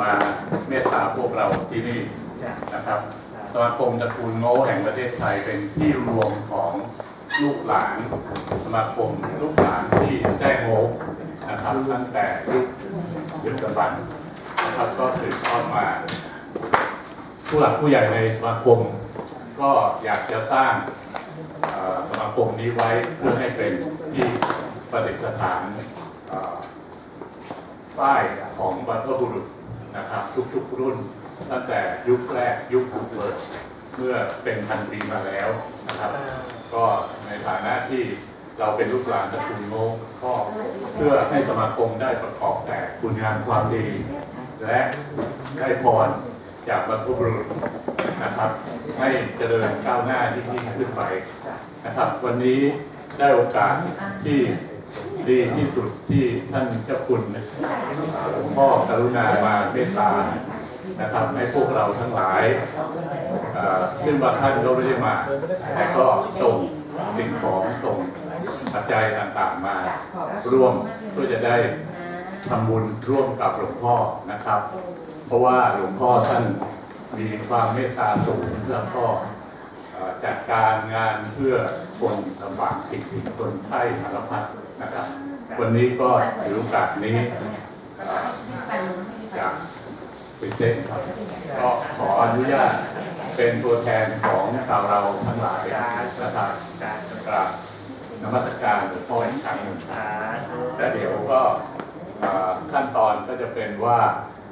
มาเมตตาพวกเราที่นี่นะครับสมาคมตระกูลโง่แห่งประเทศไทยเป็นที่รวมของลูกหลานสมาคมลูกหลานที่แจ้งโง่นะครับตั้งแต่ยุคยุคบันนะครับก็สืบทอดมา ผู้หลักผู้ใหญ่ในสมาคม ก็อยากจะสร้างเอ่อสมาคมนี้ไว้เพื่อให้เป็นที่ประดิษฐานเอ่อป้ายของบรรพบุรุษ นะครับทุกๆรุ่น ตั้งแต่ยุคแรกยุคบุกเบิกเมื่อเป็นพันปีมาแล้วนะครับ ก็ในฐานะที่เราเป็นลูกหลานตระกูลโงก็เพื่อให้สมาคมได้ประกอบแต่คุณงามความดี และได้พรจากบรรพบุรุษนะครับ ให้เจริญก้าวหน้าที่ยิ่งขึ้นไปนะครับ วันนี้ได้โอกาสที่ ดีที่สุดที่ท่านเจ้าคุณหลวงพ่อกรุณามาเมตตานะครับให้พวกเราทั้งหลาย ซึ่งบางท่านก็ไม่ได้มาแต่ก็ส่งสิ่งของส่งปัจจัยต่างๆมาร่วมเพื่อจะได้ทำบุญร่วมกับหลวงพ่อนะครับ เพราะว่าหลวงพ่อท่านมีความเมตตาสูงแล้วก็เอ่อ จัดการงานเพื่อคนลำบากติดคนไข้สารพัดนะครับ วันนี้ก็ถือโอกาสนี้เอ่อจากเป็นเซนครับก็ขออนุญาตเป็นตัวแทนของชาวเราทั้งหลายนะครับกราบนมัสการหลวงพ่ออีกครั้งหนึ่งและเดี๋ยวก็ขั้นตอนก็จะเป็นว่า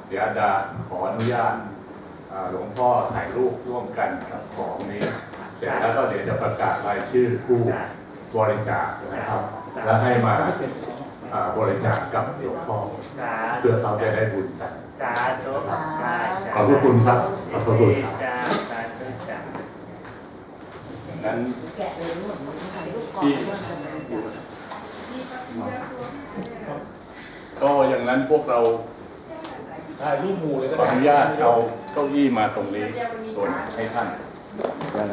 เดี๋ยวจะขออนุญาตหลวงพ่อถ่ายรูปร่วมกันกับของนี้ สร็จแล้วก็เดี๋ยวจะประกาศรายชื่อผู้บริจาคนะครับ และให้มาเอ่อบริจาคกับหลวงพ่อเพื่อเขาจะได้บุญกันสาธุได้ขอบพระคุณครับขอบพระคุณครับจ้าสาธุจ้านั้นแกะเลยลูกถ่ายรูปก่อนที่เรื่องขนาดจ้ะก็อย่างนั้นพวกเราถ่ายรูปหมู่เลยก็ขอได้อนุญาตเอาเก้าอี้มาตรงนี้ตัวให้ท่าน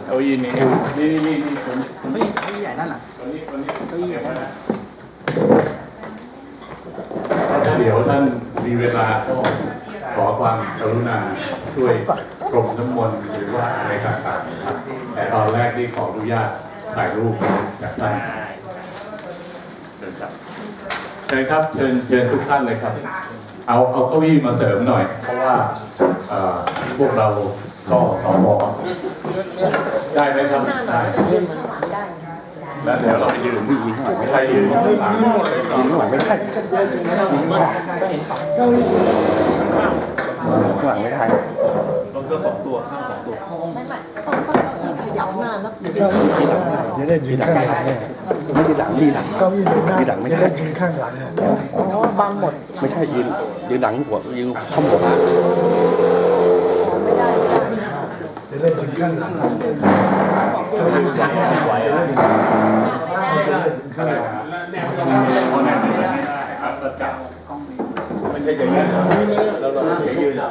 เก้าอี้นี้นี่นี่นี่นี่คนไม่ไม่ใหญ่นั่นหรอคนนี้คนนี้เก้าอี้อย่นั้นนะถ้าเดี๋ยวท่านมีเวลาก็ขอความกรุณาช่วยกรมน้ำมนต์หรือว่าอะไรต่างๆนะครับแต่ตอนแรกที่ขออนุญาตถ่ายรูปจากท่านเชิญครับเชิญครับเชิญเชิญทุกท่านเลยครับ เอาเอาเก้าอี้มาเสริมหน่อย เพราะว่าพวกเรา ก็สวได้ไหมครับหน้าหน่ได้อยก็จะยืนข้างหลังได้แล้วเดี๋ยวเราไปยืนไม่ใช่ยืนข้างหลังยิงไม่ไหวไม่ได้ยิงไม่ได้ยิงไม่ได้ข้างหลังไม่ได้เราจะสองตัวข้างสองตัวไม่ไม่ต้องต้องต้องยืนขยับหน้าแล้วจะได้ยิงข้างหลังไม่ยืนหลังยืนหลังเก้าอี้ยืนหน้ายืนหลังไม่ได้ยืนข้างหลังอะอ๋อบังหมดไม่ใช่ยืนยืนหลังหัวยืนข้ามหัว ได้ยืนข้างหลัง บอกยืนข้างหลัง ไม่ไหวอ่ะ อะไรนะเพราะแนวนี้ไม่ได้ครับประจับ ไม่ใช่จะยืนเราเราจะยืนอ่